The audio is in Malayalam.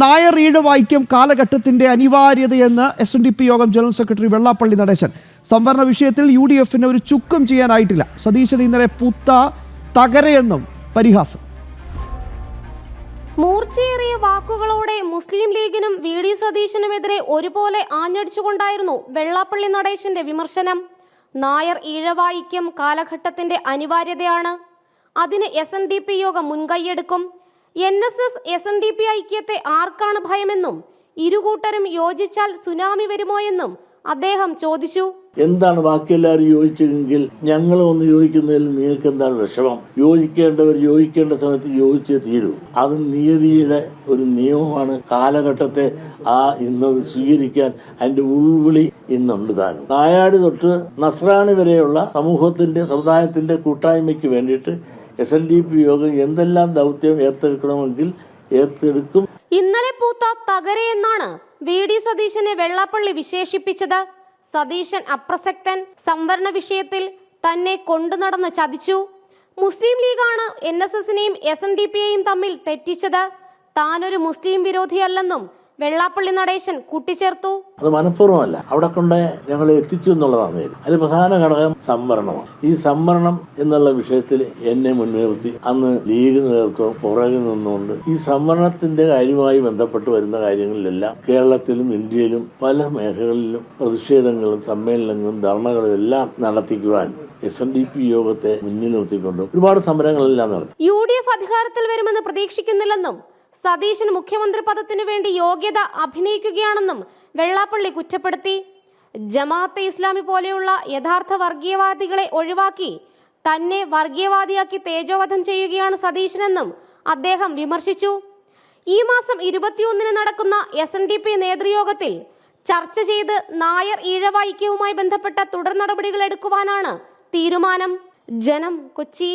നായർ ഈഴ ഈഴവായിക്യം കാലഘട്ടത്തിന്റെ അനിവാര്യതയെന്ന് എസ് എൻ ഡി പി യോഗം ജനറൽ സെക്രട്ടറി വെള്ളാപ്പള്ളി നടേശൻ. സംവരണ വിഷയത്തിൽ യു ഡി എഫിന് ഒരു ചുക്കും ചെയ്യാനായിട്ടില്ല. സതീശൻ ഇന്നലെ പുത്ത തകരയെന്നും പരിഹാസം. മൂർച്ചയേറിയ വാക്കുകളോടെ മുസ്ലിം ലീഗിനും വി ഡി സതീശനുമെതിരെ ഒരുപോലെ ആഞ്ഞടിച്ചുകൊണ്ടായിരുന്നു വെള്ളാപ്പള്ളി നടേശന്റെ വിമർശനം. നായർ ഈഴവായിക്യം കാലഘട്ടത്തിന്റെ അനിവാര്യതയാണ്. അതിന് എസ് എൻ ഡി പി യോഗം മുൻകൈയെടുക്കും. N S S S N D P ഐക്യത്തെ ആർക്കാണ് ഭയമെന്നും ഇരുകൂട്ടരും യോജിച്ചാൽ സുനാമി വരുമോ എന്നും അദ്ദേഹം ചോദിച്ചു. എന്താണ് ബാക്കി എല്ലാവരും യോജിച്ചെങ്കിൽ ഞങ്ങൾ ഒന്ന് യോജിക്കുന്നതിൽ നിങ്ങൾക്ക് എന്താണ് വിഷമം? യോജിക്കേണ്ടവർ യോജിക്കേണ്ട സമയത്ത് യോജിച്ചേ തീരൂ. അത് നിയതിയുടെ ഒരു നിയമമാണ്. കാലഘട്ടത്തെ ആ ഇന്നത് സ്വീകരിക്കാൻ അതിന്റെ ഉൾവിളി ഇന്നുണ്ട് താനും. നായാടി തൊട്ട് നസ്രാണി വരെയുള്ള സമൂഹത്തിന്റെ സമുദായത്തിന്റെ കൂട്ടായ്മയ്ക്ക് വേണ്ടിയിട്ട് എസ് എൻ ഡി പി യോഗം എന്തെല്ലാം ദൗത്യം ഏറ്റെടുക്കണമെങ്കിൽ ഏറ്റെടുക്കും. ഇന്നലെ പൂത്ത തകര എന്നാണ് വി ഡി സതീശനെ വെള്ളാപ്പള്ളി വിശേഷിപ്പിച്ചത്. സതീശൻ അപ്രസക്തൻ. സംവരണ വിഷയത്തിൽ തന്നെ കൊണ്ടു നടന്ന് ചതിച്ചു. മുസ്ലിം ലീഗാണ് എൻ എസ് എസിനെയും എസ് എൻ ഡി പിയെയും തമ്മിൽ തെറ്റിച്ചത്. താനൊരു മുസ്ലിം വിരോധിയല്ലെന്നും വെള്ളാപ്പള്ളി നടേശൻ കൂട്ടിച്ചേർത്തു. അത് മനഃപൂർവമല്ല. അവിടെ കൊണ്ട് ഞങ്ങൾ എത്തിച്ചു എന്നുള്ളതാണ്. അതിൽ പ്രധാന ഘടകം സംവരണമാണ്. ഈ സംവരണം എന്നുള്ള വിഷയത്തിൽ എന്നെ മുൻനിർത്തി അന്ന് ലീഗ് നേതൃത്വം പുറകിൽ നിന്നുകൊണ്ട് ഈ സംവരണത്തിന്റെ കാര്യമായി ബന്ധപ്പെട്ട് വരുന്ന കാര്യങ്ങളിലെല്ലാം കേരളത്തിലും ഇന്ത്യയിലും പല മേഖലകളിലും പ്രതിഷേധങ്ങളും സമ്മേളനങ്ങളും ധർണകളും എല്ലാം നടത്തിക്കുവാൻ എസ് എൻ ഡി പി യോഗത്തെ മുന്നിൽ നിർത്തിക്കൊണ്ട് ഒരുപാട് സമരങ്ങളെല്ലാം നടത്തി. യു ഡി എഫ് അധികാരത്തിൽ വരുമെന്ന് പ്രതീക്ഷിക്കുന്നില്ലെന്നും സതീശൻ മുഖ്യമന്ത്രി പദത്തിനു വേണ്ടി യോഗ്യത അഭിനയിക്കുകയാണെന്നും വെള്ളാപ്പള്ളി കുറ്റപ്പെടുത്തി. ജമാഅത്തെ ഇസ്ലാമി പോലെയുള്ള യഥാർത്ഥ വർഗീയവാദികളെ ഒഴിവാക്കി തന്നെ വർഗീയവാദിയാക്കി തേജോവധം ചെയ്യുകയാണ് സതീശനെന്നും അദ്ദേഹം വിമർശിച്ചു. ഈ മാസം ഇരുപത്തിയൊന്നിന് നടക്കുന്ന എസ് എൻ ഡി പി നേതൃയോഗത്തിൽ ചർച്ച ചെയ്ത് നായർ ഈഴവ ബന്ധപ്പെട്ട തുടർ നടപടികൾ എടുക്കുവാനാണ് തീരുമാനം. ജനം കൊച്ചി.